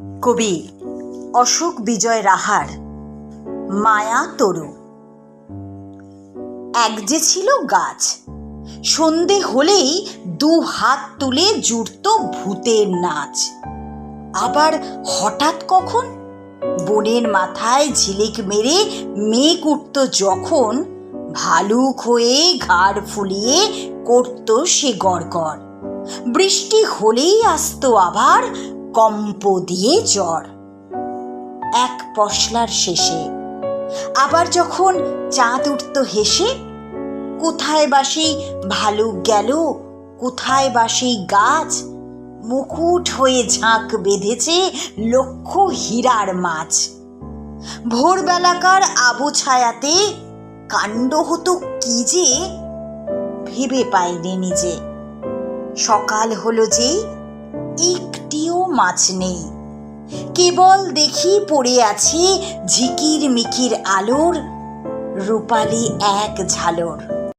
কবি অশোক বিজয় রাহার মায়া তরু। এক যে ছিল গাছ, সন্ধে হলেই দু হাত তুলে জুড়ত ভূতের নাচ। আবার হঠাৎ কখন বনের মাথায় ঝিলিক মেরে মেঘ উঠত যখন ভালুক হয়ে ঘাড় ফুলিয়ে করত সে গড়গড়। বৃষ্টি হলেই আসতো আবার কম্প দিয়ে জ্বর। এক পশলার শেষে। আবার যখন চাঁদ উঠত হেসে, কোথায় বা সেই ভালুক গেল, কোথায় বা সেই গাছ, মুকুট হয়ে ঝাঁক বেঁধেছে লক্ষ হীরার মাছ। ভোরবেলাকার আবু ছায়াতে কাণ্ড হতো কি যে, ভেবে পাইনি নিজে। সকাল হলো যেই মাছ নেই। কেবল দেখি পড়ে আছে ঝিকির মিকির আলোর রূপালি এক ঝালর।